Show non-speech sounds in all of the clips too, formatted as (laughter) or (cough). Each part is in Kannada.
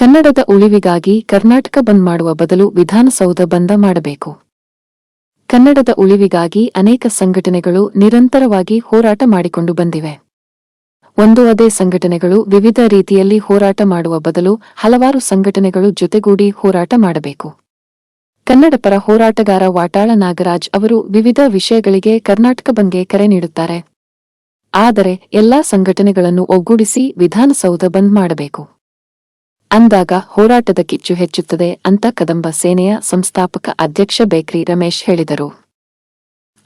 ಕನ್ನಡದ ಉಳಿವಿಗಾಗಿ ಕರ್ನಾಟಕ ಬಂದ್ ಮಾಡುವ ಬದಲು ವಿಧಾನಸೌಧ ಬಂದ ಮಾಡಬೇಕು. ಕನ್ನಡದ ಉಳಿವಿಗಾಗಿ ಅನೇಕ ಸಂಘಟನೆಗಳು ನಿರಂತರವಾಗಿ ಹೋರಾಟ ಮಾಡಿಕೊಂಡು ಬಂದಿವೆ. ಒಂದು ಅದೇ ಸಂಘಟನೆಗಳು ವಿವಿಧ ರೀತಿಯಲ್ಲಿ ಹೋರಾಟ ಮಾಡುವ ಬದಲು ಹಲವಾರು ಸಂಘಟನೆಗಳು ಜೊತೆಗೂಡಿ ಹೋರಾಟ ಮಾಡಬೇಕು. ಕನ್ನಡ ಪರ ಹೋರಾಟಗಾರ ವಾಟಾಳ ನಾಗರಾಜ್ ಅವರು ವಿವಿಧ ವಿಷಯಗಳಿಗೆ ಕರ್ನಾಟಕ ಬಂಗೆ ಕರೆ ನೀಡುತ್ತಾರೆ. ಆದರೆ, ಎಲ್ಲಾ ಸಂಘಟನೆಗಳನ್ನು ಒಗ್ಗೂಡಿಸಿ ವಿಧಾನಸೌಧ ಬಂದ್ ಮಾಡಬೇಕು. ಅಂದಾಗ ಹೋರಾಟದ ಕಿಚ್ಚು ಹೆಚ್ಚುತ್ತದೆ ಅಂತ ಕದಂಬ ಸೇನೆಯ ಸಂಸ್ಥಾಪಕ ಅಧ್ಯಕ್ಷ ಬೇಕ್ರಿ ರಮೇಶ್ ಹೇಳಿದರು.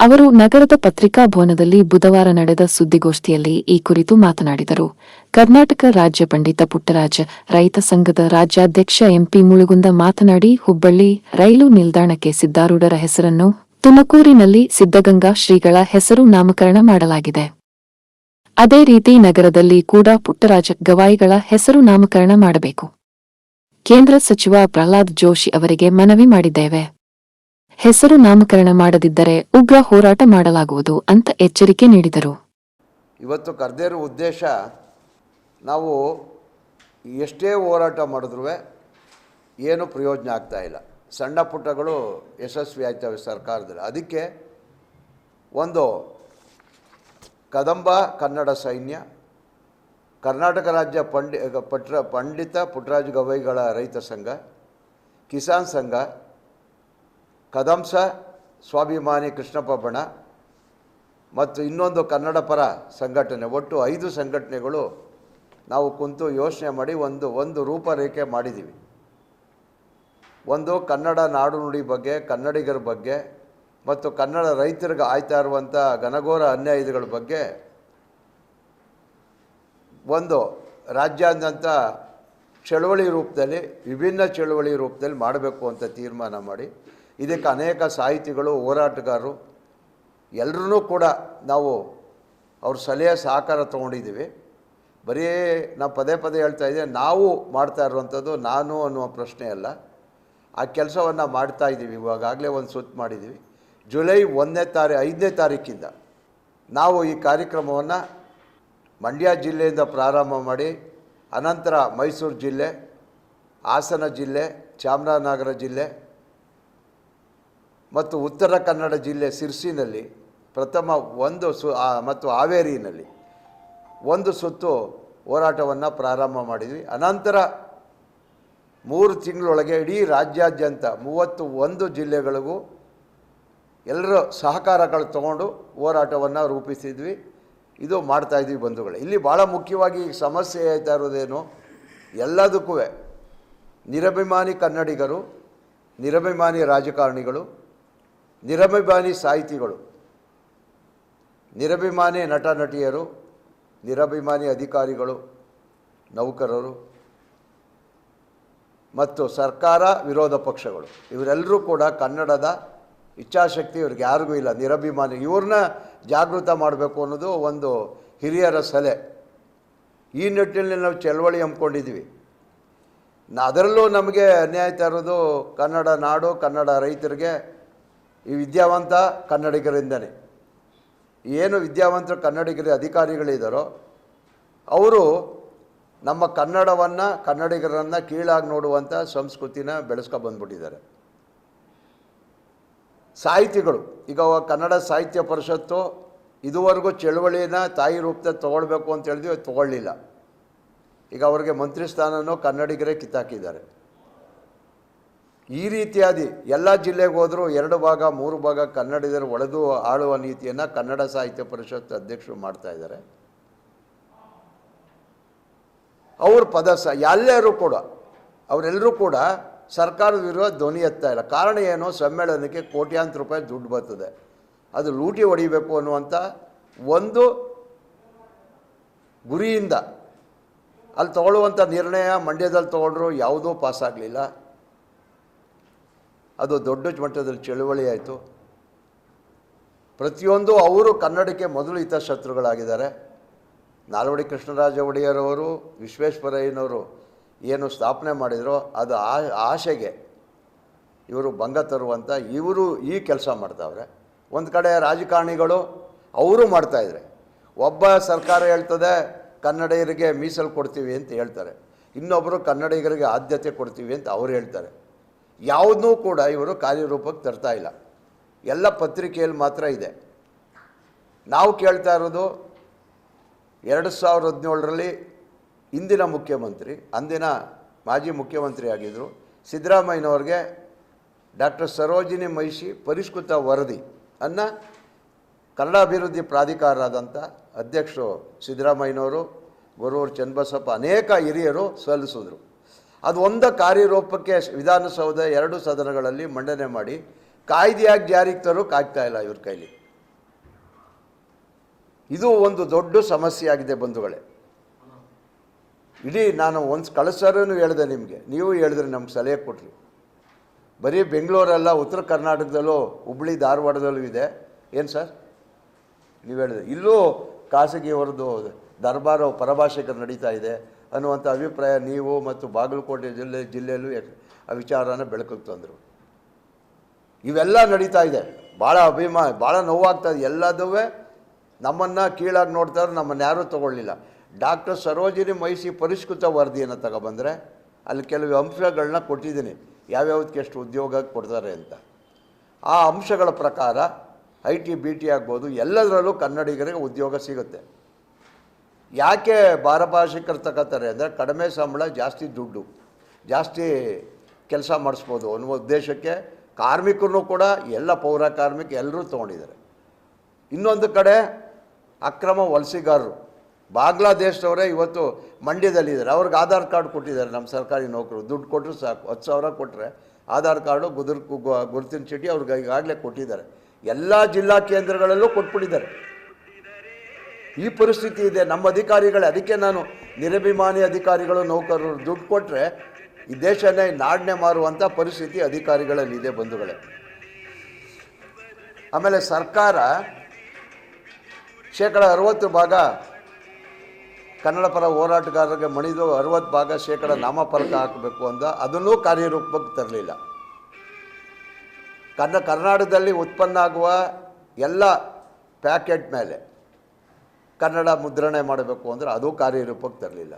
ಅವರು ನಗರದ ಪತ್ರಿಕಾ ಭವನದಲ್ಲಿ ಬುಧವಾರ ನಡೆದ ಸುದ್ದಿಗೋಷ್ಠಿಯಲ್ಲಿ ಈ ಕುರಿತು ಮಾತನಾಡಿದರು. ಕರ್ನಾಟಕ ರಾಜ್ಯ ಪಂಡಿತ ಪುಟ್ಟರಾಜ, ರೈತ ಸಂಘದ ರಾಜ್ಯಾಧ್ಯಕ್ಷ ಎಂಪಿ ಮುಳುಗುಂದ ಮಾತನಾಡಿ, ಹುಬ್ಬಳ್ಳಿ ರೈಲು ನಿಲ್ದಾಣಕ್ಕೆ ಸಿದ್ದಾರೂಢರ ಹೆಸರನ್ನು ತುಮಕೂರಿನಲ್ಲಿ ಸಿದ್ದಗಂಗಾ ಶ್ರೀಗಳ ಹೆಸರು ನಾಮಕರಣ ಮಾಡಲಾಗಿದೆ. ಅದೇ ರೀತಿ ನಗರದಲ್ಲಿ ಕೂಡ ಪುಟ್ಟರಾಜ ಗವಾಯಿಗಳ ಹೆಸರು ನಾಮಕರಣ ಮಾಡಬೇಕು. ಕೇಂದ್ರ ಸಚಿವ ಪ್ರಹ್ಲಾದ್ ಜೋಶಿ ಅವರಿಗೆ ಮನವಿ ಮಾಡಿದ್ದೇವೆ. ಹೆಸರು ನಾಮಕರಣ ಮಾಡದಿದ್ದರೆ ಉಗ್ರ ಹೋರಾಟ ಮಾಡಲಾಗುವುದು ಅಂತ ಎಚ್ಚರಿಕೆ ನೀಡಿದರು. ಇವತ್ತು ಕರೆದಿರೋ ಉದ್ದೇಶ ನಾವು ಎಷ್ಟೇ ಹೋರಾಟ ಮಾಡಿದ್ರೂ ಏನು ಪ್ರಯೋಜನ ಆಗ್ತಾ ಇಲ್ಲ. ಸಣ್ಣ ಪುಟ್ಟಗಳು ಯಶಸ್ವಿ ಸರ್ಕಾರದಲ್ಲಿ. ಅದಕ್ಕೆ ಒಂದು ಕದಂಬ ಕನ್ನಡ ಸೈನ್ಯ, ಕರ್ನಾಟಕ ರಾಜ್ಯ ಪಂಡಿ ಪಟ್ರ, ಪಂಡಿತ ಪುಟ್ರಾಜ ಗವೈಗಳ ರೈತ ಸಂಘ, ಕಿಸಾನ್ ಸಂಘ, ಕದಂಸ ಸ್ವಾಭಿಮಾನಿ ಕೃಷ್ಣಪ್ಪ ಬಣ ಮತ್ತು ಇನ್ನೊಂದು ಕನ್ನಡ ಪರ ಸಂಘಟನೆ. ಒಟ್ಟು ಐದು ಸಂಘಟನೆಗಳು ನಾವು ಕುಂತು ಯೋಚನೆ ಮಾಡಿ ಒಂದು ಒಂದು ರೂಪರೇಖೆ ಮಾಡಿದ್ದೀವಿ. ಒಂದು ಕನ್ನಡ ನಾಡು ನುಡಿ ಬಗ್ಗೆ, ಕನ್ನಡಿಗರ ಬಗ್ಗೆ ಮತ್ತು ಕನ್ನಡ ರೈತರಿಗೆ ಆಯ್ತಾ ಇರುವಂಥ ಘನಘೋರ ಅನ್ಯಾಯಗಳ ಬಗ್ಗೆ ಒಂದು ರಾಜ್ಯಾದ್ಯಂತ ಚಳುವಳಿ ರೂಪದಲ್ಲಿ, ವಿಭಿನ್ನ ಚಳುವಳಿ ರೂಪದಲ್ಲಿ ಮಾಡಬೇಕು ಅಂತ ತೀರ್ಮಾನ ಮಾಡಿ, ಇದಕ್ಕೆ ಅನೇಕ ಸಾಹಿತಿಗಳು, ಹೋರಾಟಗಾರರು ಎಲ್ಲರೂ ಕೂಡ ನಾವು ಅವ್ರ ಸಲಹೆ ಸಹಕಾರ ತೊಗೊಂಡಿದ್ದೀವಿ. ಬರೀ ನಾವು ಪದೇ ಪದೇ ಹೇಳ್ತಾ ಇದ್ದೀವಿ ನಾವು ಮಾಡ್ತಾ ಇರುವಂಥದ್ದು ನಾನು ಅನ್ನುವ ಪ್ರಶ್ನೆ ಅಲ್ಲ. ಆ ಕೆಲಸವನ್ನು ಮಾಡ್ತಾ ಇದ್ದೀವಿ ಇವಾಗಲೇ ಒಂದು ಸುತ್ತು ಮಾಡಿದ್ದೀವಿ. ಜುಲೈ ಒಂದನೇ ತಾರೀ, ಐದನೇ ತಾರೀಕಿಂದ ನಾವು ಈ ಕಾರ್ಯಕ್ರಮವನ್ನು ಮಂಡ್ಯ ಜಿಲ್ಲೆಯಿಂದ ಪ್ರಾರಂಭ ಮಾಡಿ, ಅನಂತರ ಮೈಸೂರು ಜಿಲ್ಲೆ, ಹಾಸನ ಜಿಲ್ಲೆ, ಚಾಮರಾಜನಗರ ಜಿಲ್ಲೆ ಮತ್ತು ಉತ್ತರ ಕನ್ನಡ ಜಿಲ್ಲೆ ಸಿರ್ಸಿನಲ್ಲಿ ಪ್ರಥಮ ಒಂದು ಸು ಮತ್ತು ಹಾವೇರಿನಲ್ಲಿ ಒಂದು ಸುತ್ತು ಹೋರಾಟವನ್ನು ಪ್ರಾರಂಭ ಮಾಡಿದ್ವಿ. ಅನಂತರ ಮೂರು ತಿಂಗಳೊಳಗೆ ಇಡೀ ರಾಜ್ಯಾದ್ಯಂತ ಮೂವತ್ತು ಒಂದು ಜಿಲ್ಲೆಗಳಿಗೂ ಎಲ್ಲರ ಸಹಕಾರಗಳು ತಗೊಂಡು ಹೋರಾಟವನ್ನು ರೂಪಿಸಿದ್ವಿ. ಇದು ಮಾಡ್ತಾಯಿದ್ವಿ ಬಂಧುಗಳು. ಇಲ್ಲಿ ಭಾಳ ಮುಖ್ಯವಾಗಿ ಸಮಸ್ಯೆ ಆಯ್ತಾ ಇರೋದೇನು, ಎಲ್ಲದಕ್ಕೂ ನಿರಭಿಮಾನಿ ಕನ್ನಡಿಗರು, ನಿರಭಿಮಾನಿ ರಾಜಕಾರಣಿಗಳು, ನಿರಭಿಮಾನಿ ಸಾಹಿತಿಗಳು, ನಿರಭಿಮಾನಿ ನಟ ನಟಿಯರು, ನಿರಭಿಮಾನಿ ಅಧಿಕಾರಿಗಳು, ನೌಕರರು ಮತ್ತು ಸರ್ಕಾರ ವಿರೋಧ ಪಕ್ಷಗಳು. ಇವರೆಲ್ಲರೂ ಕೂಡ ಕನ್ನಡದ ಇಚ್ಛಾಶಕ್ತಿ ಇವ್ರಿಗೆ ಯಾರಿಗೂ ಇಲ್ಲ, ನಿರಭಿಮಾನಿ. ಇವ್ರನ್ನ ಜಾಗೃತ ಮಾಡಬೇಕು ಅನ್ನೋದು ಒಂದು ಹಿರಿಯರ ಸಲಹೆ ಈ ನಿಟ್ಟಿನಲ್ಲಿ ನಾವು ಚಳವಳಿ ಹಮ್ಮಿಕೊಂಡಿದ್ವಿ ಅದರಲ್ಲೂ ನಮಗೆ ಅನ್ಯಾಯ ತರೋದು ಕನ್ನಡ ನಾಡು, ಕನ್ನಡ ರೈತರಿಗೆ, ಈ ವಿದ್ಯಾವಂತ ಕನ್ನಡಿಗರಿಂದನೇ. ಏನು ವಿದ್ಯಾವಂತರು ಕನ್ನಡಿಗರ ಅಧಿಕಾರಿಗಳಿದ್ದಾರೋ ಅವರು ನಮ್ಮ ಕನ್ನಡವನ್ನು, ಕನ್ನಡಿಗರನ್ನು ಕೀಳಾಗಿ ನೋಡುವಂಥ ಸಂಸ್ಕೃತಿನ ಬೆಳೆಸ್ಕೊ ಬಂದ್ಬಿಟ್ಟಿದ್ದಾರೆ. ಸಾಹಿತಿಗಳು, ಈಗ ಕನ್ನಡ ಸಾಹಿತ್ಯ ಪರಿಷತ್ತು ಇದುವರೆಗೂ ಚಳುವಳಿನ ತಾಯಿ ರೂಪದಲ್ಲಿ ತೊಗೊಳ್ಬೇಕು ಅಂತ ಹೇಳಿದ್ವಿ ತೊಗೊಳ್ಳಿಲ್ಲ. ಈಗ ಅವರಿಗೆ ಮಂತ್ರಿ ಸ್ಥಾನನೂ ಕನ್ನಡಿಗರೇ ಕಿತ್ತಾಕಿದ್ದಾರೆ. ಈ ರೀತಿಯಾದಿ ಎಲ್ಲ ಜಿಲ್ಲೆಗೆ ಹೋದರೂ ಎರಡು ಭಾಗ, ಮೂರು ಭಾಗ ಕನ್ನಡಿಗರು ಒಳೆದು ಆಳುವ ನೀತಿಯನ್ನು ಕನ್ನಡ ಸಾಹಿತ್ಯ ಪರಿಷತ್ ಅಧ್ಯಕ್ಷರು ಮಾಡ್ತಾ ಇದ್ದಾರೆ. ಅವ್ರ ಪದ ಸ ಎಲ್ಲರೂ ಕೂಡ ಅವರೆಲ್ಲರೂ ಕೂಡ ಸರ್ಕಾರದ ವಿರುದ್ಧ ಧ್ವನಿ ಎತ್ತಾ ಇಲ್ಲ. ಕಾರಣ ಏನು? ಸಮ್ಮೇಳನಕ್ಕೆ ಕೋಟ್ಯಾಂತರ ರೂಪಾಯಿ ದುಡ್ಡು ಬರ್ತದೆ. ಅದು ಲೂಟಿ ಹೊಡಿಬೇಕು ಅನ್ನುವಂಥ ಒಂದು ಗುರಿಯಿಂದ ಅಲ್ಲಿ ತಗೊಳ್ಳುವಂಥ ನಿರ್ಣಯ ಮಂಡ್ಯದಲ್ಲಿ ತೊಗೊಂಡ್ರು ಯಾವುದೂ ಪಾಸಾಗಲಿಲ್ಲ ಅದು ದೊಡ್ಡ ಮಟ್ಟದಲ್ಲಿ ಚಳುವಳಿ ಆಯಿತು. ಪ್ರತಿಯೊಂದು ಅವರು ಕನ್ನಡಕ್ಕೆ ಮೊದಲು ಹಿತಶತ್ರುಗಳಾಗಿದ್ದಾರೆ. ನಾಲ್ವಡಿ ಕೃಷ್ಣರಾಜ ಒಡೆಯರವರು, ವಿಶ್ವೇಶ್ವರಯ್ಯನವರು ಏನು ಸ್ಥಾಪನೆ ಮಾಡಿದರೋ ಅದು ಆ ಆಶೆಗೆ ಇವರು ಭಂಗ ತರುವಂಥ ಇವರು ಈ ಕೆಲಸ ಮಾಡ್ತಾವ್ರೆ. ಒಂದು ಕಡೆ ರಾಜಕಾರಣಿಗಳು ಅವರು ಮಾಡ್ತಾಯಿದ್ರೆ ಒಬ್ಬ ಸರ್ಕಾರ ಹೇಳ್ತದೆ, ಕನ್ನಡಿಗರಿಗೆ ಮೀಸಲು ಕೊಡ್ತೀವಿ ಅಂತ ಹೇಳ್ತಾರೆ. ಇನ್ನೊಬ್ಬರು ಕನ್ನಡಿಗರಿಗೆ ಆದ್ಯತೆ ಕೊಡ್ತೀವಿ ಅಂತ ಅವ್ರು ಹೇಳ್ತಾರೆ. ಯಾವುದನ್ನೂ ಕೂಡ ಇವರು ಕಾರ್ಯರೂಪಕ್ಕೆ ತರ್ತಾ ಇಲ್ಲ. ಎಲ್ಲ ಪತ್ರಿಕೆಯಲ್ಲಿ ಮಾತ್ರ ಇದೆ. ನಾವು ಕೇಳ್ತಾ ಇರೋದು, ಎರಡು ಸಾವಿರದ ಹದಿನೇಳರಲ್ಲಿ ಇಂದಿನ ಮುಖ್ಯಮಂತ್ರಿ, ಅಂದಿನ ಮಾಜಿ ಮುಖ್ಯಮಂತ್ರಿ ಆಗಿದ್ದರು ಸಿದ್ದರಾಮಯ್ಯನವ್ರಿಗೆ ಡಾಕ್ಟರ್ ಸರೋಜಿನಿ ಮಹಿಷಿ ಪರಿಷ್ಕೃತ ವರದಿ ಅನ್ನು ಕನ್ನಡ ಅಭಿವೃದ್ಧಿ ಪ್ರಾಧಿಕಾರದಂಥ ಅಧ್ಯಕ್ಷರು ಸಿದ್ದರಾಮಯ್ಯನವರು, ಗೊರೂರು ಚನ್ನಬಸಪ್ಪ ಅನೇಕ ಹಿರಿಯರು ಸಲ್ಲಿಸಿದ್ರು. ಅದು ಒಂದ ಕಾರ್ಯರೂಪಕ್ಕೆ ವಿಧಾನಸೌಧ ಎರಡು ಸದನಗಳಲ್ಲಿ ಮಂಡನೆ ಮಾಡಿ ಕಾಯ್ದೆಯಾಗಿ ಜಾರಿಗೆ ತರೋಕೆ ಆಗ್ತಾ ಇಲ್ಲ ಇವ್ರ ಕೈಲಿ. ಇದು ಒಂದು ದೊಡ್ಡ ಸಮಸ್ಯೆ ಆಗಿದೆ ಬಂಧುಗಳೇ. ಇಡೀ ನಾನು ಒಂದು ಕಳಿಸೋರೂ ಹೇಳಿದೆ ನಿಮಗೆ. ನೀವು ಹೇಳಿದ್ರೆ ನಮ್ಗೆ ಸಲಹೆ ಕೊಟ್ರಿ. ಬರೀ ಬೆಂಗಳೂರಲ್ಲ, ಉತ್ತರ ಕರ್ನಾಟಕದಲ್ಲೂ, ಹುಬ್ಳಿ, ಧಾರವಾಡದಲ್ಲೂ ಇದೆ. ಏನು ಸರ್? ನೀವು ಹೇಳಿದೆ. ಇಲ್ಲೂ ಖಾಸಗಿಯವರದ್ದು ದರ್ಬಾರ ಪರಭಾಷೆಕರು ನಡೀತಾ ಇದೆ ಅನ್ನುವಂಥ ಅಭಿಪ್ರಾಯ ನೀವು ಮತ್ತು ಬಾಗಲಕೋಟೆ ಜಿಲ್ಲೆ, ಜಿಲ್ಲೆಯಲ್ಲೂ ಆ ವಿಚಾರನ ಬೆಳಕಿಗೆ ತಂದರು. ಇವೆಲ್ಲ ನಡೀತಾ ಇದೆ. ಭಾಳ ಅಭಿಮಾನ ಭಾಳ ನೋವಾಗ್ತಾ ಇದೆ. ಎಲ್ಲದೂ ನಮ್ಮನ್ನು ಕೀಳಾಗಿ ನೋಡ್ತಾರೆ ನಮ್ಮನ್ನು ಯಾರೂ ತಗೊಳ್ಳಿಲ್ಲ. ಡಾಕ್ಟರ್ ಸರೋಜಿನಿ ಮೈಸಿ ಪರಿಷ್ಕೃತ ವರದಿಯನ್ನು ತಗೊಬಂದರೆ ಅಲ್ಲಿ ಕೆಲವು ಅಂಶಗಳನ್ನ ಕೊಟ್ಟಿದ್ದೀನಿ. ಯಾವ್ಯಾವ್ದಕ್ಕೆ ಎಷ್ಟು ಉದ್ಯೋಗ ಕೊಡ್ತಾರೆ ಅಂತ. ಆ ಅಂಶಗಳ ಪ್ರಕಾರ ಐ ಟಿ ಬಿ ಟಿ ಆಗ್ಬೋದು, ಎಲ್ಲದರಲ್ಲೂ ಕನ್ನಡಿಗರಿಗೆ ಉದ್ಯೋಗ ಸಿಗುತ್ತೆ. ಯಾಕೆ ಭಾರಭಾಷಿಕರು ತಗೋತಾರೆ ಅಂದರೆ ಕಡಿಮೆ ಸಂಬಳ, ಜಾಸ್ತಿ ದುಡ್ಡು. ಜಾಸ್ತಿ ಕೆಲಸ ಮಾಡಿಸ್ಬೋದು ಅನ್ನುವ ಉದ್ದೇಶಕ್ಕೆ ಕಾರ್ಮಿಕರನ್ನು ಕೂಡ ಎಲ್ಲ ಪೌರ ಕಾರ್ಮಿಕ ಎಲ್ಲರೂ ತೊಗೊಂಡಿದ್ದಾರೆ. ಇನ್ನೊಂದು ಕಡೆ ಅಕ್ರಮ ವಲಸಿಗಾರರು ಬಾಂಗ್ಲಾದೇಶದವರೇ ಇವತ್ತು ಮಂಡ್ಯದಲ್ಲಿದ್ದಾರೆ ಅವ್ರಿಗೆ ಆಧಾರ್ ಕಾರ್ಡ್ ಕೊಟ್ಟಿದ್ದಾರೆ ನಮ್ಮ ಸರ್ಕಾರಿ ನೌಕರು ದುಡ್ಡು ಕೊಟ್ಟರು ಸಾಕು. ಹತ್ತು ಸಾವಿರ ಕೊಟ್ಟರೆ ಆಧಾರ್ ಕಾರ್ಡು ಗುದುರ್ಕು ಗುರುತಿನ ಚೀಟಿ ಅವ್ರಿಗೆ ಈಗಾಗಲೇ ಕೊಟ್ಟಿದ್ದಾರೆ. ಎಲ್ಲ ಜಿಲ್ಲಾ ಕೇಂದ್ರಗಳಲ್ಲೂ ಕೊಟ್ಬಿಟ್ಟಿದ್ದಾರೆ. ಈ ಪರಿಸ್ಥಿತಿ ಇದೆ. ನಮ್ಮ ಅಧಿಕಾರಿಗಳೇ, ಅದಕ್ಕೆ ನಾನು ನಿರಭಿಮಾನಿ ಅಧಿಕಾರಿಗಳು, ನೌಕರರು ದುಡ್ಡು ಕೊಟ್ಟರೆ ಈ ದೇಶನೇ ನಾಡನೆ ಮಾರುವಂಥ ಪರಿಸ್ಥಿತಿ ಅಧಿಕಾರಿಗಳಲ್ಲಿದೆ ಬಂಧುಗಳೇ. ಆಮೇಲೆ ಸರ್ಕಾರ ಶೇಕಡ ಅರವತ್ತು ಭಾಗ ಕನ್ನಡ ಪರ ಹೋರಾಟಗಾರರಿಗೆ ಮಣಿದು ಅರವತ್ತು ಭಾಗ ಶೇಕಡ ನಾಮಫಲಕ ಹಾಕಬೇಕು ಅಂತ ಅದನ್ನೂ ಕಾರ್ಯರೂಪಕ್ಕೆ ತರಲಿಲ್ಲ. ಕನ್ನ ಕರ್ನಾಟಕದಲ್ಲಿ ಉತ್ಪನ್ನ ಆಗುವ ಎಲ್ಲ ಪ್ಯಾಕೆಟ್ ಮೇಲೆ ಕನ್ನಡ ಮುದ್ರಣೆ ಮಾಡಬೇಕು ಅಂದರೆ ಅದು ಕಾರ್ಯರೂಪಕ್ಕೆ ತರಲಿಲ್ಲ.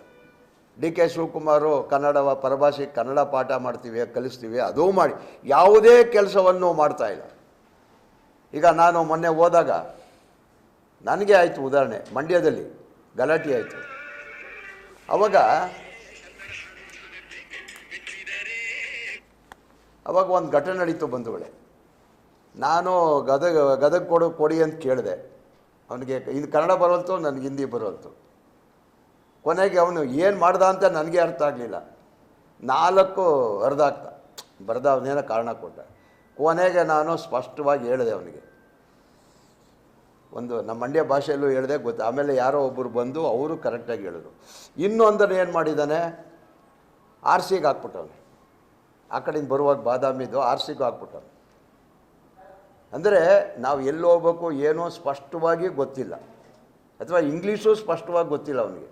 ಡಿ ಕೆ ಶಿವಕುಮಾರು ಕನ್ನಡ ಪರಭಾಷೆ ಕನ್ನಡ ಪಾಠ ಮಾಡ್ತೀವಿ, ಕಲಿಸ್ತೀವಿ, ಅದೂ ಮಾಡಿ, ಯಾವುದೇ ಕೆಲಸವನ್ನು ಮಾಡ್ತಾ ಇಲ್ಲ. ಈಗ ನಾನು ಮೊನ್ನೆ ಹೋದಾಗ, ನನಗೆ ಆಯಿತು ಉದಾಹರಣೆ, ಮಂಡ್ಯದಲ್ಲಿ ಗಲಾಟೆ ಆಯಿತು. ಅವಾಗ ಅವಾಗ ಒಂದು ಘಟನೆ ನಡೀತು ಬಂಧುಗಳೇ. ನಾನು ಗದಗ ಗದಗ ಕೊಡು ಕೊಡಿ ಅಂತ ಕೇಳಿದೆ. ಅವನಿಗೆ ಇದು ಕನ್ನಡ ಬರೋಲ್ತು, ನನಗೆ ಹಿಂದಿ ಬರೋಲ್ತು. ಕೊನೆಗೆ ಅವನು ಏನು ಮಾಡ್ದ ಅಂತ ನನಗೆ ಅರ್ಥ ಆಗಲಿಲ್ಲ. ನಾಲ್ಕು ಅರ್ಧ ಆಗ್ತ. ಅವನೇನೋ ಕಾರಣ ಕೊಟ್ಟ. ಕೊನೆಗೆ ನಾನು ಸ್ಪಷ್ಟವಾಗಿ ಹೇಳಿದೆ ಅವನಿಗೆ. ಒಂದು ನಮ್ಮ ಮಂಡ್ಯ ಭಾಷೆಯಲ್ಲೂ ಹೇಳಿದೆ, ಗೊತ್ತು, ಆಮೇಲೆ ಯಾರೋ ಒಬ್ಬರು ಬಂದು ಅವರು ಕರೆಕ್ಟಾಗಿ ಹೇಳಿದ್ರು. ಇನ್ನೊಂದನ್ನು ಏನು ಮಾಡಿದ್ದಾನೆ? ಆರ್ ಸಿಗೆ ಹಾಕ್ಬಿಟ್ಟವನು. ಆ ಕಡೆಯಿಂದ ಬರುವಾಗ ಬಾದಾಮಿದು ಆರ್ ಸಿಗೂ ಹಾಕ್ಬಿಟ್ಟವನು. ಅಂದರೆ ನಾವು ಎಲ್ಲಿ ಹೋಗ್ಬೇಕು, ಏನೋ ಸ್ಪಷ್ಟವಾಗಿ ಗೊತ್ತಿಲ್ಲ. ಅಥವಾ ಇಂಗ್ಲೀಷು ಸ್ಪಷ್ಟವಾಗಿ ಗೊತ್ತಿಲ್ಲ ಅವನಿಗೆ.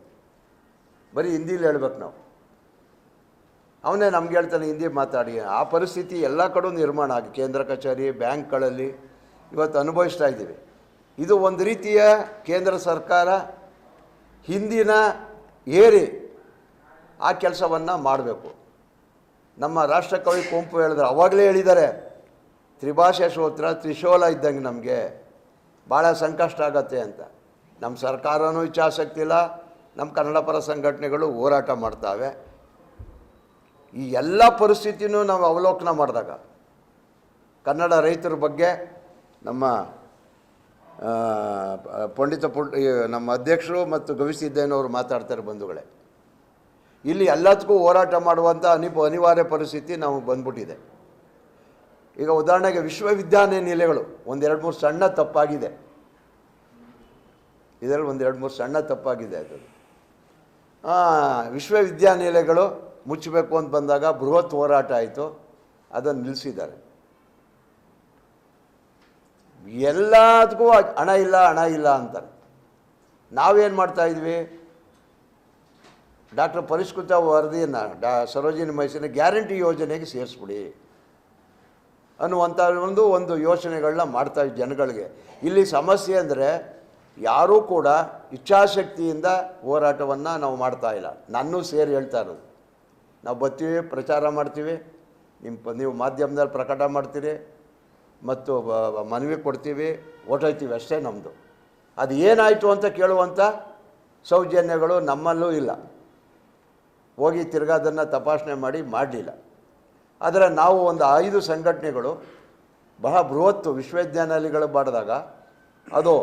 ಬರೀ ಹಿಂದೀಲಿ ಹೇಳ್ಬೇಕು ನಾವು. ಅವನೇ ನಮ್ಗೆ ಹೇಳ್ತಾನೆ, ಹಿಂದಿ ಮಾತಾಡಿ. ಆ ಪರಿಸ್ಥಿತಿ ಎಲ್ಲ ಕಡೆ ನಿರ್ಮಾಣ ಆಗಿ, ಕೇಂದ್ರ ಕಚೇರಿ, ಬ್ಯಾಂಕ್ಗಳಲ್ಲಿ ಇವತ್ತು ಅನುಭವಿಸ್ತಾ ಇದ್ದೀವಿ. ಇದು ಒಂದು ರೀತಿಯ ಕೇಂದ್ರ ಸರ್ಕಾರ ಹಿಂದಿನ ಏರಿ ಆ ಕೆಲಸವನ್ನು ಮಾಡಬೇಕು. ನಮ್ಮ ರಾಷ್ಟ್ರಕವಿ ಕುಂಪು ಹೇಳಿದ್ರೆ, ಅವಾಗಲೇ ಹೇಳಿದ್ದಾರೆ, ತ್ರಿಭಾಷೆ ಶೋತ್ರ ತ್ರಿಶೋಲ ಇದ್ದಂಗೆ ನಮಗೆ ಭಾಳ ಸಂಕಷ್ಟ ಆಗತ್ತೆ ಅಂತ. ನಮ್ಮ ಸರ್ಕಾರನೂ ಇಚ್ಛಾಸಕ್ತಿ ಇಲ್ಲ, ನಮ್ಮ ಕನ್ನಡ ಪರ ಸಂಘಟನೆಗಳು ಹೋರಾಟ ಮಾಡ್ತಾವೆ. ಈ ಎಲ್ಲ ಪರಿಸ್ಥಿತಿನೂ ನಾವು ಅವಲೋಕನ ಮಾಡಿದಾಗ, ಕನ್ನಡ ರೈತರ ಬಗ್ಗೆ ನಮ್ಮ ಪಂಡಿತ ಪುಟ್ ನಮ್ಮ ಅಧ್ಯಕ್ಷರು ಮತ್ತು ಗವಿಸಿದ್ದೇನವರು ಮಾತಾಡ್ತಾರೆ ಬಂಧುಗಳೇ. ಇಲ್ಲಿ ಎಲ್ಲದಕ್ಕೂ ಹೋರಾಟ ಮಾಡುವಂಥ ಅನಿ ಅನಿವಾರ್ಯ ಪರಿಸ್ಥಿತಿ ನಮಗೆ ಬಂದ್ಬಿಟ್ಟಿದೆ. ಈಗ ಉದಾಹರಣೆಗೆ ವಿಶ್ವವಿದ್ಯಾನಿಲಯಗಳು ಒಂದೆರಡು ಮೂರು ಸಣ್ಣ ತಪ್ಪಾಗಿದೆ. ಇದರಲ್ಲಿ ಒಂದೆರಡು ಮೂರು ಸಣ್ಣ ತಪ್ಪಾಗಿದೆ ಅದು. ವಿಶ್ವವಿದ್ಯಾನಿಲಯಗಳು ಮುಚ್ಚಬೇಕು ಅಂತ ಬಂದಾಗ ಬೃಹತ್ ಹೋರಾಟ ಆಯಿತು. ಅದನ್ನು ನಿಲ್ಲಿಸಿದ್ದಾರೆ. ಎಲ್ಲದಕ್ಕೂ ಹಣ ಇಲ್ಲ ಹಣ ಇಲ್ಲ ಅಂತಾರೆ. ನಾವೇನು ಮಾಡ್ತಾ ಇದ್ವಿ? ಡಾಕ್ಟರ್ ಪರಿಷ್ಕೃತ ವರದಿಯನ್ನು, ಡಾ ಸರೋಜಿನಿ ಮೈಸೂರಿನ ಗ್ಯಾರಂಟಿ ಯೋಜನೆಗೆ ಸೇರಿಸ್ಬಿಡಿ ಅನ್ನುವಂಥ ಒಂದು ಒಂದು ಯೋಚನೆಗಳನ್ನ ಮಾಡ್ತಾ ಇದ್ವಿ ಜನಗಳಿಗೆ. ಇಲ್ಲಿ ಸಮಸ್ಯೆ ಅಂದರೆ ಯಾರೂ ಕೂಡ ಇಚ್ಛಾಶಕ್ತಿಯಿಂದ ಹೋರಾಟವನ್ನು ನಾವು ಮಾಡ್ತಾ ಇಲ್ಲ. ನನ್ನೂ ಸೇರಿ ಹೇಳ್ತಾ ಇರೋದು. ನಾವು ಬರ್ತೀವಿ, ಪ್ರಚಾರ ಮಾಡ್ತೀವಿ ನಿಮ್ಮ ನೀವು ಮಾಧ್ಯಮದಲ್ಲಿ ಪ್ರಕಟ ಮಾಡ್ತೀರಿ ಮತ್ತು ಮನವಿ ಕೊಡ್ತೀವಿ ಹೊರ್ಟೋಯ್ತೀವಿ ಅಷ್ಟೇ ನಮ್ಮದು ಅದು ಏನಾಯಿತು ಅಂತ ಕೇಳುವಂಥ ಸೌಜನ್ಯಗಳು ನಮ್ಮಲ್ಲೂ ಇಲ್ಲ. ಹೋಗಿ ತಿರ್ಗಾ ಅದನ್ನು ತಪಾಸಣೆ ಮಾಡಿ ಮಾಡಲಿಲ್ಲ. ಆದರೆ ನಾವು ಒಂದು ಐದು ಸಂಘಟನೆಗಳು, ಬಹಳ ಬೃಹತ್ತು ವಿಶ್ವವಿದ್ಯಾನಿಲಯಗಳು ಮಾಡಿದಾಗ, ಅದು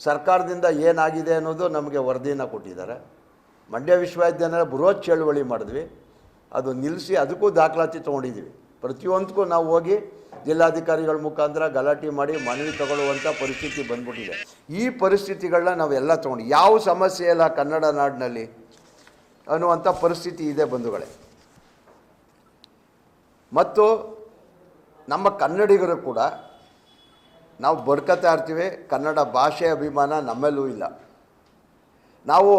ಸರ್ಕಾರದಿಂದ ಏನಾಗಿದೆ ಅನ್ನೋದು ನಮಗೆ ವರದಿಯನ್ನು ಕೊಟ್ಟಿದ್ದಾರೆ. ಮಂಡ್ಯ ವಿಶ್ವವಿದ್ಯಾನಿಲಯ ಬೃಹತ್ ಚಳುವಳಿ ಮಾಡಿದ್ವಿ. ಅದು ನಿಲ್ಲಿಸಿ ಅದಕ್ಕೂ ದಾಖಲಾತಿ ತೊಗೊಂಡಿದ್ವಿ ಪ್ರತಿಯೊಂದಕ್ಕೂ ನಾವು ಹೋಗಿ ಜಿಲ್ಲಾಧಿಕಾರಿಗಳ ಮುಖಾಂತರ ಗಲಾಟೆ ಮಾಡಿ ಮನವಿ ತಗೊಳ್ಳುವಂಥ ಪರಿಸ್ಥಿತಿ ಬಂದ್ಬಿಟ್ಟಿದೆ. ಈ ಪರಿಸ್ಥಿತಿಗಳನ್ನ ನಾವೆಲ್ಲ ತೊಗೊಂಡು, ಯಾವ ಸಮಸ್ಯೆ ಇಲ್ಲ ಕನ್ನಡ ನಾಡಿನಲ್ಲಿ ಅನ್ನುವಂಥ ಪರಿಸ್ಥಿತಿ ಇದೆ ಬಂಧುಗಳೇ. ಮತ್ತು ನಮ್ಮ ಕನ್ನಡಿಗರು ಕೂಡ ನಾವು ಬಡ್ಕತಾ ಇರ್ತೀವಿ, ಕನ್ನಡ ಭಾಷೆ ಅಭಿಮಾನ ನಮ್ಮಲ್ಲೂ ಇಲ್ಲ. ನಾವು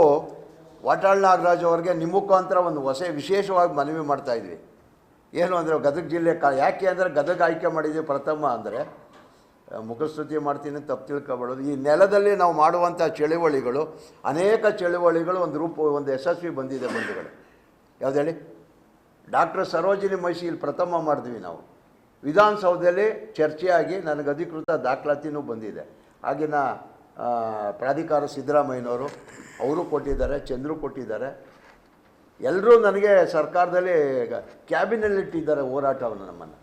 ವಾಟಾಳ್ ನಾಗರಾಜ್ ಅವ್ರಿಗೆ ನಿಮ್ಮ ಮುಖಾಂತರ ಒಂದು ಹೊಸ ವಿಶೇಷವಾಗಿ ಮನವಿ ಮಾಡ್ತಾ ಇದ್ವಿ. ಏನು ಅಂದರೆ ಗದಗ ಜಿಲ್ಲೆ ಕಾ ಯಾಕೆ ಅಂದರೆ ಗದಗ ಆಯ್ಕೆ ಮಾಡಿದ್ದೀವಿ ಪ್ರಥಮ ಅಂದರೆ ಮುಖಸ್ತುತಿ ಮಾಡ್ತೀನಿ ತಪ್ಪು ತಿಳ್ಕೊಬಾರ್ದು. ಈ ನೆಲದಲ್ಲಿ ನಾವು ಮಾಡುವಂಥ ಚಳುವಳಿಗಳು, ಅನೇಕ ಚಳುವಳಿಗಳು ಒಂದು ರೂಪ, ಒಂದು ಯಶಸ್ವಿ ಬಂದಿದೆ ಬಂಧುಗಳು. ಯಾವ್ದು ಹೇಳಿ? ಡಾಕ್ಟರ್ ಸರೋಜಿನಿ ಮಹಿಷಿ ಇಲ್ಲಿ ಪ್ರಥಮ ಮಾಡಿದ್ವಿ ನಾವು. ವಿಧಾನಸೌಧದಲ್ಲಿ ಚರ್ಚೆಯಾಗಿ ನನಗೆ ಅಧಿಕೃತ ದಾಖಲಾತಿನೂ ಬಂದಿದೆ. ಆಗಿನ ಪ್ರಾಧಿಕಾರ ಸಿದ್ದರಾಮಯ್ಯನವರು, ಅವರು ಕೊಟ್ಟಿದ್ದಾರೆ, ಚಂದ್ರು ಕೊಟ್ಟಿದ್ದಾರೆ. ಎಲ್ಲರೂ ನನಗೆ ಸರ್ಕಾರದಲ್ಲಿ ಕ್ಯಾಬಿನಲ್ಲಿ ಇಟ್ಟಿದ್ದಾರೆ ಹೋರಾಟವನ್ನು ನಮ್ಮನ್ನು.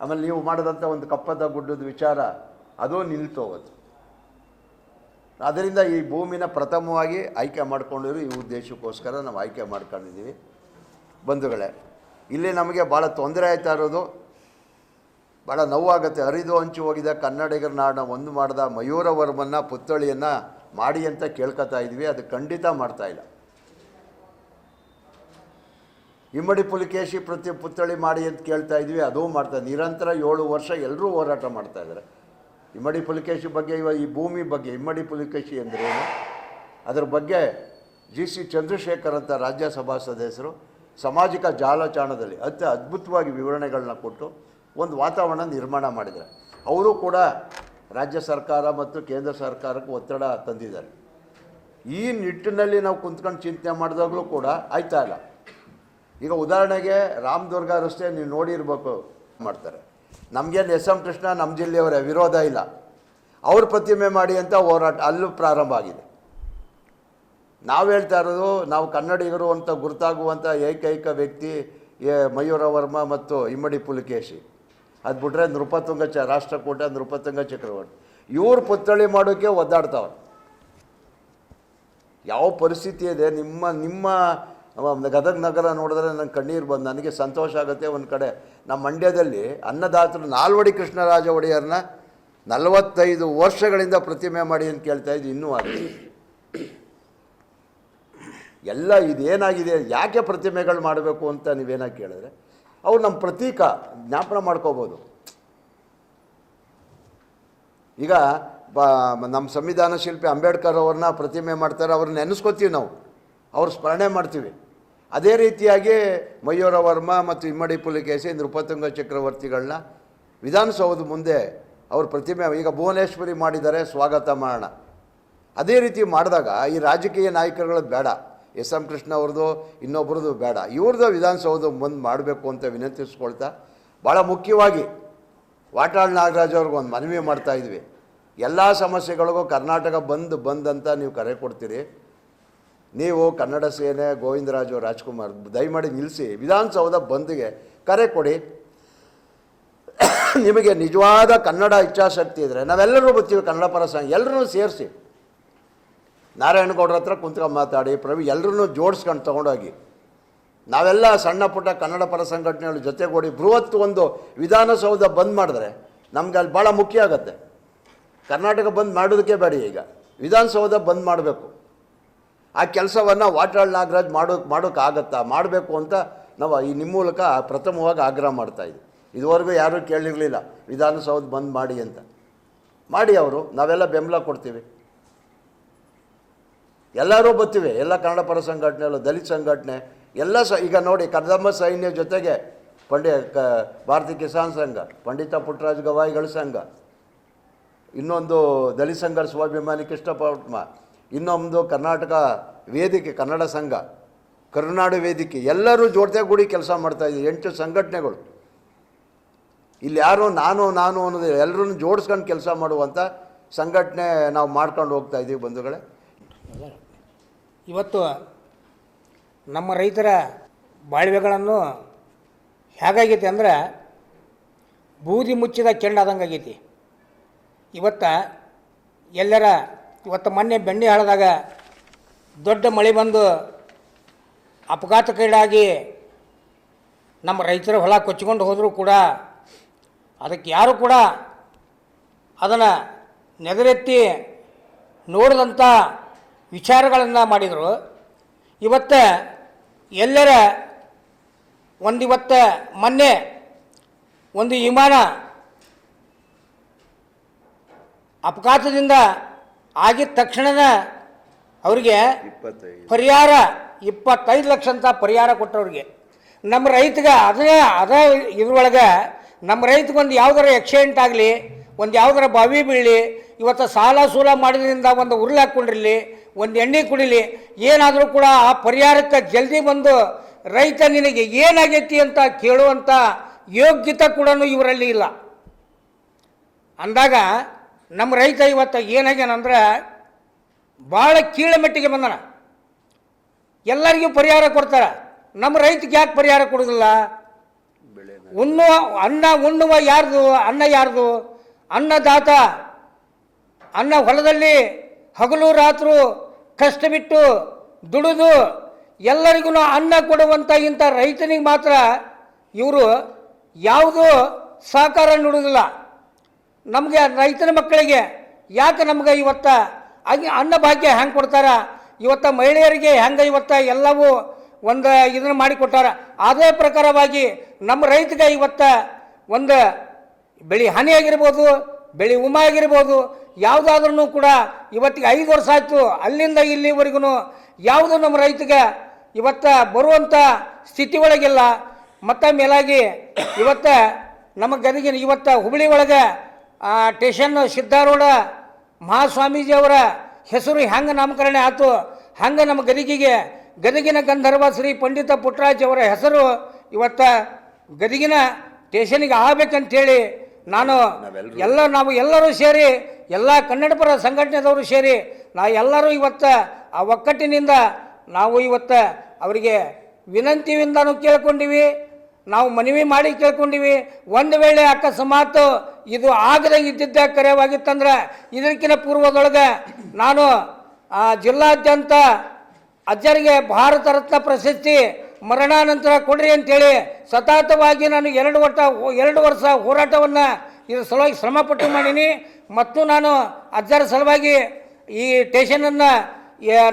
ಆಮೇಲೆ ನೀವು ಮಾಡಿದಂಥ ಒಂದು ಕಪ್ಪದ ಗುಡ್ಡದ ವಿಚಾರ, ಅದು ನಿಲ್ತು ಹೋಗುತ್ತೆ ಅದರಿಂದ ಈ ಭೂಮಿನ ಪ್ರಥಮವಾಗಿ ಆಯ್ಕೆ ಮಾಡ್ಕೊಂಡಿರೋ ಈ ಉದ್ದೇಶಕ್ಕೋಸ್ಕರ ನಾವು ಆಯ್ಕೆ ಮಾಡ್ಕೊಂಡಿದ್ದೀವಿ. ಬಂಧುಗಳೇ, ಇಲ್ಲಿ ನಮಗೆ ಭಾಳ ತೊಂದರೆ ಆಯ್ತಾ ಇರೋದು. ಭಾಳ ನೋವಾಗುತ್ತೆ. ಹರಿದು ಹಂಚು ಹೋಗಿದ. ಕನ್ನಡಿಗರ ನಾಡನ್ನ ಒಂದು ಮಾಡಿದ ಮಯೂರವರ್ಮನ್ನ ಪುತ್ಥಳಿಯನ್ನು ಮಾಡಿ ಅಂತ ಕೇಳ್ಕೊತಾ ಇದ್ವಿ. ಅದು ಖಂಡಿತ ಮಾಡ್ತಾ ಇಲ್ಲ ಇಮ್ಮಡಿ ಪುಲಿಕೇಶಿ ಪ್ರತಿ ಪುತ್ಥಳಿ ಮಾಡಿ ಅಂತ ಕೇಳ್ತಾ ಇದ್ವಿ, ಅದೂ ಮಾಡ್ತಾ, ನಿರಂತರ ಏಳು ವರ್ಷ ಎಲ್ಲರೂ ಹೋರಾಟ ಮಾಡ್ತಾ ಇದ್ದಾರೆ. ಇಮ್ಮಡಿ ಪುಲಿಕೇಶಿ ಬಗ್ಗೆ ಇವಾಗ ಈ ಭೂಮಿ ಬಗ್ಗೆ, ಇಮ್ಮಡಿ ಪುಲಿಕೇಶಿ ಅಂದರೆ ಏನು ಅದ್ರ ಬಗ್ಗೆ ಜಿ ಸಿ ಚಂದ್ರಶೇಖರ್ ಅಂತ ರಾಜ್ಯಸಭಾ ಸದಸ್ಯರು ಸಾಮಾಜಿಕ ಜಾಲತಾಣದಲ್ಲಿ ಅತ್ಯ ಅದ್ಭುತವಾಗಿ ವಿವರಣೆಗಳನ್ನ ಕೊಟ್ಟು ಒಂದು ವಾತಾವರಣ ನಿರ್ಮಾಣ ಮಾಡಿದ್ದಾರೆ. ಅವರು ಕೂಡ ರಾಜ್ಯ ಸರ್ಕಾರ ಮತ್ತು ಕೇಂದ್ರ ಸರ್ಕಾರಕ್ಕೆ ಒತ್ತಡ ತಂದಿದ್ದಾರೆ. ಈ ನಿಟ್ಟಿನಲ್ಲಿ ನಾವು ಕುಂತ್ಕೊಂಡು ಚಿಂತನೆ ಮಾಡಿದಾಗಲೂ ಕೂಡ ಆಯ್ತಾ ಇಲ್ಲ. ಈಗ ಉದಾಹರಣೆಗೆ ರಾಮದುರ್ಗ ರಸ್ತೆ ನೀವು ನೋಡಿರ್ಬೇಕು ಮಾಡ್ತಾರೆ. ನಮಗೇನು ಎಸ್ ಎಂ ಕೃಷ್ಣ ನಮ್ಮ ಜಿಲ್ಲೆಯವರೇ ವಿರೋಧ ಇಲ್ಲ. ಅವ್ರ ಪ್ರತಿಮೆ ಮಾಡಿ ಅಂತ ಹೋರಾಟ ಅಲ್ಲೂ ಪ್ರಾರಂಭ ಆಗಿದೆ. ನಾವು ಹೇಳ್ತಾ ಇರೋದು ನಾವು ಕನ್ನಡಿಗರು ಅಂತ ಗುರುತಾಗುವಂಥ ಏಕೈಕ ವ್ಯಕ್ತಿ ಮಯೂರ ವರ್ಮ ಮತ್ತು ಇಮ್ಮಡಿ ಪುಲಿಕೇಶಿ. ಅದು ಬಿಟ್ಟರೆ ನೃಪತುಂಗ ಚ ರಾಷ್ಟ್ರಕೂಟ ನೃಪತುಂಗ ಚಕ್ರವರ್ತಿ. ಇವ್ರು ಪುತ್ಥಳಿ ಮಾಡೋಕ್ಕೆ ಒದ್ದಾಡ್ತಾವ್ರೆ. ಯಾವ ಪರಿಸ್ಥಿತಿ ಇದೆ, ನಿಮ್ಮ ನಿಮ್ಮ ಗದಗ ನಗರ ನೋಡಿದ್ರೆ ನನ್ನ ಕಣ್ಣೀರು ಬಂದು, ನನಗೆ ಸಂತೋಷ ಆಗುತ್ತೆ ಒಂದು ಕಡೆ. ನಮ್ಮ ಮಂಡ್ಯದಲ್ಲಿ ಅನ್ನದಾತರು ನಾಲ್ವಡಿ ಕೃಷ್ಣರಾಜ ಒಡೆಯರ್ನ ನಲವತ್ತೈದು ವರ್ಷಗಳಿಂದ ಪ್ರತಿಮೆ ಮಾಡಿ ಅಂತ ಕೇಳ್ತಾ ಇದ್ದು ಇನ್ನೂ ಆಗಿದೆ ಎಲ್ಲ ಇದೇನಾಗಿದೆ, ಯಾಕೆ ಪ್ರತಿಮೆಗಳು ಮಾಡಬೇಕು ಅಂತ ನೀವೇನಾಗಿ ಕೇಳಿದ್ರೆ, ಅವ್ರು ನಮ್ಮ ಪ್ರತೀಕ, ಜ್ಞಾಪನ ಮಾಡ್ಕೋಬೋದು. ಈಗ ಬ, ನಮ್ಮ ಸಂವಿಧಾನ ಶಿಲ್ಪಿ ಅಂಬೇಡ್ಕರ್ ಅವ್ರನ್ನ ಪ್ರತಿಮೆ ಮಾಡ್ತಾರೆ, ಅವ್ರನ್ನ ನೆನೆಸ್ಕೋತೀವಿ ನಾವು. ಅವ್ರು ಸ್ಮರಣೆ ಮಾಡ್ತೀವಿ. ಅದೇ ರೀತಿಯಾಗಿ ಮಯೂರ ವರ್ಮ ಮತ್ತು ಇಮ್ಮಡಿ ಪುಲಿಕೇಶಿ ನೃಪತುಂಗ ಚಕ್ರವರ್ತಿಗಳನ್ನ ವಿಧಾನಸೌಧ ಮುಂದೆ ಅವ್ರ ಪ್ರತಿಮೆ, ಈಗ ಭುವನೇಶ್ವರಿ ಮಾಡಿದ್ದಾರೆ, ಸ್ವಾಗತ ಮಾಡೋಣ. ಅದೇ ರೀತಿ ಮಾಡಿದಾಗ ಈ ರಾಜಕೀಯ ನಾಯಕರುಗಳು ಬೇಡ. ಎಸ್ ಎಂ ಕೃಷ್ಣ ಅವ್ರದ್ದು, ಇನ್ನೊಬ್ರದ್ದು ಬೇಡ. ಇವ್ರದ್ದು ವಿಧಾನಸೌಧ ಬಂದು ಮಾಡಬೇಕು ಅಂತ ವಿನಂತಿಸ್ಕೊಳ್ತಾ ಭಾಳ ಮುಖ್ಯವಾಗಿ ವಾಟಾಳ್ ನಾಗರಾಜ್ ಅವ್ರಿಗೆ ಒಂದು ಮನವಿ ಮಾಡ್ತಾ ಇದ್ವಿ. ಎಲ್ಲ ಸಮಸ್ಯೆಗಳಿಗೂ ಕರ್ನಾಟಕ ಬಂದು ಬಂದಂತ ನೀವು ಕರೆ ಕೊಡ್ತೀರಿ. ನೀವು ಕನ್ನಡ ಸೇನೆ, ಗೋವಿಂದರಾಜು, ರಾಜ್ಕುಮಾರ್ ದಯಮಾಡಿ ನಿಲ್ಲಿಸಿ. ವಿಧಾನಸೌಧ ಬಂದ್ಗೆ ಕರೆ ಕೊಡಿ. (coughs) ನಿಮಗೆ ನಿಜವಾದ ಕನ್ನಡ ಇಚ್ಛಾಶಕ್ತಿ ಇದ್ದರೆ ನಾವೆಲ್ಲರೂ ಬರ್ತೀವಿ ಕನ್ನಡ ಪರ ಸಂಘ ಎಲ್ಲರೂ ಸೇರಿಸಿ. ನಾರಾಯಣಗೌಡ್ರ ಹತ್ರ ಕುಂತ್ಕೊಂಡು ಮಾತಾಡಿ ಪ್ರವಿ ಎಲ್ಲರೂ ಜೋಡಿಸ್ಕೊಂಡು ತೊಗೊಂಡೋಗಿ. ನಾವೆಲ್ಲ ಸಣ್ಣ ಪುಟ್ಟ ಕನ್ನಡ ಪರ ಸಂಘಟನೆಗಳ ಜೊತೆಗೂಡಿ ಬೃಹತ್ ಒಂದು ವಿಧಾನಸೌಧ ಬಂದ್ ಮಾಡಿದ್ರೆ ನಮ್ಗೆ ಅಲ್ಲಿ ಭಾಳ ಮುಖ್ಯ ಆಗುತ್ತೆ. ಕರ್ನಾಟಕ ಬಂದ್ ಮಾಡೋದಕ್ಕೆ ಬೇಡ ಈಗ. ವಿಧಾನಸೌಧ ಬಂದ್ ಮಾಡಬೇಕು. ಆ ಕೆಲಸವನ್ನು ವಾಟಾಳ್ ನಾಗರಾಜ್ ಮಾಡೋಕೆ ಮಾಡೋಕ್ಕಾಗತ್ತಾ? ಮಾಡಬೇಕು ಅಂತ ನಾವು ಈ ನಿಮ್ಮ ಮೂಲಕ ಪ್ರಥಮವಾಗಿ ಆಗ್ರಹ ಮಾಡ್ತಾ ಇದ್ವಿ. ಇದುವರೆಗೂ ಯಾರೂ ಕೇಳಿರಲಿಲ್ಲ ವಿಧಾನಸೌಧ ಬಂದ್ ಮಾಡಿ ಅಂತ. ಮಾಡಿ ಅವರು, ನಾವೆಲ್ಲ ಬೆಂಬಲ ಕೊಡ್ತೀವಿ. ಎಲ್ಲರೂ ಬರ್ತೀವಿ, ಎಲ್ಲ ಕನ್ನಡ ಪರ ಸಂಘಟನೆಗಳು ದಲಿತ ಸಂಘಟನೆ, ಎಲ್ಲ ಸ, ಈಗ ನೋಡಿ ಕದಂಬ ಸೈನ್ಯ ಜೊತೆಗೆ ಪಂಡಿ, ಕ, ಭಾರತೀಯ ಕಿಸಾನ್ ಸಂಘ, ಪಂಡಿತ ಪುಟ್ಟರಾಜ ಗವಾಯಿಗಳ ಸಂಘ, ಇನ್ನೊಂದು ದಲಿತ ಸಂಘ ಸ್ವಾಭಿಮಾನಿ ಕೃಷ್ಣ ಪೌಟ್ಮ ಇನ್ನೊಂದು ಕರ್ನಾಟಕ ವೇದಿಕೆ, ಕನ್ನಡ ಸಂಘ, ಕರುನಾಡು ವೇದಿಕೆ, ಎಲ್ಲರೂ ಜೋಡ್ತೆಗೂಡಿ ಕೆಲಸ ಮಾಡ್ತಾ ಇದ್ದೀವಿ. ಎಂಟು ಸಂಘಟನೆಗಳು. ಇಲ್ಲಿ ಯಾರು ನಾನು ನಾನು ಅನ್ನೋದು ಎಲ್ಲರೂ ಜೋಡಿಸ್ಕೊಂಡು ಕೆಲಸ ಮಾಡುವಂಥ ಸಂಘಟನೆ ನಾವು ಮಾಡ್ಕೊಂಡು ಹೋಗ್ತಾ ಇದ್ದೀವಿ ಬಂಧುಗಳೇ. ಇವತ್ತು ನಮ್ಮ ರೈತರ ಬಾಳ್ವೆಗಳನ್ನು ಹೇಗಾಗೈತಿ ಅಂದ್ರೆ ಬೂದಿ ಮುಚ್ಚಿದ ಚೆಂಡಾದಂಗೆ ಆಗೈತಿ ಇವತ್ತು ಎಲ್ಲರ ಇವತ್ತು ಮೊನ್ನೆ ಬೆಣ್ಣೆ ಹಾಳದಾಗ ದೊಡ್ಡ ಮಳೆ ಬಂದು ಅಪಘಾತಕ್ಕೀಡಾಗಿ ನಮ್ಮ ರೈತರ ಹೊಲ ಕೊಚ್ಚಿಕೊಂಡು ಹೋದರೂ ಕೂಡ ಅದಕ್ಕೆ ಯಾರು ಕೂಡ ಅದನ್ನು ನೆದರೆತ್ತಿ ನೋಡಿದಂಥ ವಿಚಾರಗಳನ್ನು ಮಾಡಿದರು. ಇವತ್ತು ಎಲ್ಲರ ಒಂದಿವತ್ತು ಮೊನ್ನೆ ಒಂದು ವಿಮಾನ ಅಪಘಾತದಿಂದ ಆಗಿದ ತಕ್ಷಣದ ಅವರಿಗೆ ಪರಿಹಾರ ಇಪ್ಪತ್ತೈದು ಲಕ್ಷ ಅಂತ ಪರಿಹಾರ ಕೊಟ್ಟವ್ರಿಗೆ. ನಮ್ಮ ರೈತಗೆ ಅದೇ ಅದೇ ಇದ್ರೊಳಗೆ ನಮ್ಮ ರೈತಗೊಂದು ಯಾವ್ದಾರ ಆಕ್ಸಿಡೆಂಟ್ ಆಗಲಿ ಒಂದು ಯಾವ್ದಾರ ಬಾವಿ ಬೀಳಲಿ ಇವತ್ತು ಸಾಲ ಸೂಲ ಮಾಡಿದ್ರಿಂದ ಒಂದು ಉರುಳು ಹಾಕ್ಕೊಂಡಿರಲಿ ಒಂದು ಎಣ್ಣೆ ಕುಡಿಲಿ ಏನಾದರೂ ಕೂಡ ಆ ಪರಿಹಾರಕ್ಕೆ ಜಲ್ದಿ ಬಂದು ರೈತ ನಿನಗೆ ಏನಾಗೈತಿ ಅಂತ ಕೇಳುವಂಥ ಯೋಗ್ಯತೆ ಕೂಡ ಇವರಲ್ಲಿ ಇಲ್ಲ. ಅಂದಾಗ ನಮ್ಮ ರೈತ ಇವತ್ತು ಏನಾಗ್ಯಾನಂದ್ರೆ ಭಾಳ ಕೀಳ ಮಟ್ಟಿಗೆ ಬಂದನ. ಎಲ್ಲರಿಗೂ ಪರಿಹಾರ ಕೊಡ್ತಾರೆ. ನಮ್ಮ ರೈತಗೆ ಯಾಕೆ ಪರಿಹಾರ ಕೊಡೋದಿಲ್ಲ? ಉಣ್ಣುವ ಅನ್ನ ಉಣ್ಣುವ ಯಾರ್ದು? ಅನ್ನ ಯಾರ್ದು? ಅನ್ನದಾತ. ಅನ್ನ ಹೊಲದಲ್ಲಿ ಹಗಲು ರಾತ್ರಿ ಕಷ್ಟ ಬಿಟ್ಟು ದುಡಿದು ಎಲ್ಲರಿಗೂ ಅನ್ನ ಕೊಡುವಂಥ ಇಂಥ ರೈತನಿಗೆ ಮಾತ್ರ ಇವರು ಯಾವುದೂ ಸಹಕಾರ ನೀಡುವುದಿಲ್ಲ ನಮಗೆ ರೈತನ ಮಕ್ಕಳಿಗೆ ಯಾಕೆ ನಮ್ಗೆ ಇವತ್ತು ಆಗಿ ಅನ್ನ ಭಾಗ್ಯ ಹೆಂಗೆ ಕೊಡ್ತಾರ? ಇವತ್ತು ಮಹಿಳೆಯರಿಗೆ ಹೆಂಗೆ ಇವತ್ತು ಎಲ್ಲವೂ ಒಂದು ಇದನ್ನು ಮಾಡಿಕೊಟ್ಟಾರ ಅದೇ ಪ್ರಕಾರವಾಗಿ ನಮ್ಮ ರೈತಗೆ ಇವತ್ತು ಒಂದು ಬೆಳೆ ಹಾನಿ ಆಗಿರ್ಬೋದು, ಬೆಳೆ ಉಮ ಆಗಿರ್ಬೋದು ಯಾವುದಾದ್ರೂ ಕೂಡ ಇವತ್ತಿಗೆ ಐದು ವರ್ಷ ಆಯಿತು, ಅಲ್ಲಿಂದ ಇಲ್ಲಿವರೆಗೂ ಯಾವುದು ನಮ್ಮ ರೈತಗೆ ಇವತ್ತು ಬರುವಂಥ ಸ್ಥಿತಿ ಒಳಗಿಲ್ಲ. ಮತ್ತು ಮೇಲಾಗಿ ಇವತ್ತು ನಮ್ಮ ಗದಗಿನ ಇವತ್ತು ಹುಬ್ಬಳ್ಳಿ ಒಳಗೆ ಆ ಟೇಷನ್ ಸಿದ್ಧಾರೂಢ ಮಹಾಸ್ವಾಮೀಜಿಯವರ ಹೆಸರು ಹೆಂಗೆ ನಾಮಕರಣ ಆಯಿತು? ಹಂಗೆ ನಮ್ಮ ಗದಗಿಗೆ? ಗದಗಿನ ಗಂಧರ್ವ ಶ್ರೀ ಪಂಡಿತ ಪುಟ್ಟರಾಜ್ ಅವರ ಹೆಸರು ಇವತ್ತ ಗದಗಿನ ಟೇಷನಿಗೆ ಆಗಬೇಕಂತೇಳಿ ನಾನು ಎಲ್ಲ ನಾವು ಎಲ್ಲರೂ ಸೇರಿ ಎಲ್ಲ ಕನ್ನಡಪರ ಸಂಘಟನೆದವರು ಸೇರಿ ನಾ ಎಲ್ಲರೂ ಇವತ್ತು ಆ ಒಕ್ಕಟ್ಟಿನಿಂದ ನಾವು ಇವತ್ತು ಅವರಿಗೆ ವಿನಂತಿಯಿಂದನೂ ಕೇಳ್ಕೊಂಡಿವಿ ನಾವು ಮನವಿ ಮಾಡಿ ಕೇಳ್ಕೊಂಡಿವಿ. ಒಂದು ವೇಳೆ ಅಕಸ್ಮಾತ್ ಇದು ಆಗದೆ ಇದ್ದಿದ್ದ ಕರೆಯವಾಗಿತ್ತಂದ್ರೆ ಇದಕ್ಕಿಂತ ಪೂರ್ವದೊಳಗೆ ನಾನು ಆ ಜಿಲ್ಲಾದ್ಯಂತ ಅಜ್ಜರಿಗೆ ಭಾರತ ರತ್ನ ಪ್ರಶಸ್ತಿ ಮರಣಾನಂತರ ಕೊಡ್ರಿ ಅಂತೇಳಿ ಸತತವಾಗಿ ನಾನು ಎರಡು ವರ್ಷ ಎರಡು ವರ್ಷ ಹೋರಾಟವನ್ನು ಇದ್ರ ಸಲುವಾಗಿ ಶ್ರಮಪಟ್ಟು ಮಾಡೀನಿ. ಮತ್ತು ನಾನು ಅಜ್ಜರ ಸಲುವಾಗಿ ಈ ಸ್ಟೇಷನನ್ನು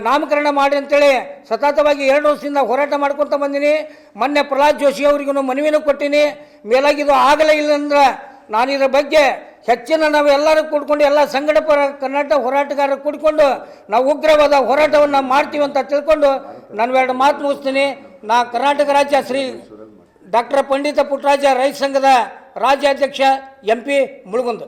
ನಾಮಕರಣ ಮಾಡಿ ಅಂತೇಳಿ ಸತತವಾಗಿ ಎರಡು ವರ್ಷದಿಂದ ಹೋರಾಟ ಮಾಡ್ಕೊತ ಬಂದೀನಿ. ಮೊನ್ನೆ ಪ್ರಹ್ಲಾದ್ ಜೋಶಿ ಅವ್ರಿಗೂ ಮನವಿನೂ ಕೊಟ್ಟೀನಿ. ಮೇಲಾಗಿ ಇದು ಆಗಲೇ ಇಲ್ಲ ಅಂದ್ರೆ ನಾನು ಇದರ ಬಗ್ಗೆ ಹೆಚ್ಚಿನ ನಾವು ಎಲ್ಲರೂ ಕೂಡ್ಕೊಂಡು ಎಲ್ಲ ಸಂಘಟ ಪರ ಕರ್ನಾಟಕ ಹೋರಾಟಗಾರರು ಕೂಡ್ಕೊಂಡು ನಾವು ಉಗ್ರವಾದ ಹೋರಾಟವನ್ನು ಮಾಡ್ತೀವಿ ಅಂತ ತಿಳ್ಕೊಂಡು ನಾನು ಎರಡು ಮಾತು ಮುಗಿಸ್ತೀನಿ. ನಾ ಕರ್ನಾಟಕ ರಾಜ್ಯ ಶ್ರೀ ಡಾಕ್ಟರ್ ಪಂಡಿತ ಪುಟ್ಟರಾಜ ರೈತ ಸಂಘದ ರಾಜ್ಯಾಧ್ಯಕ್ಷ ಎಂ ಪಿ ಮುಳುಗುಂದು.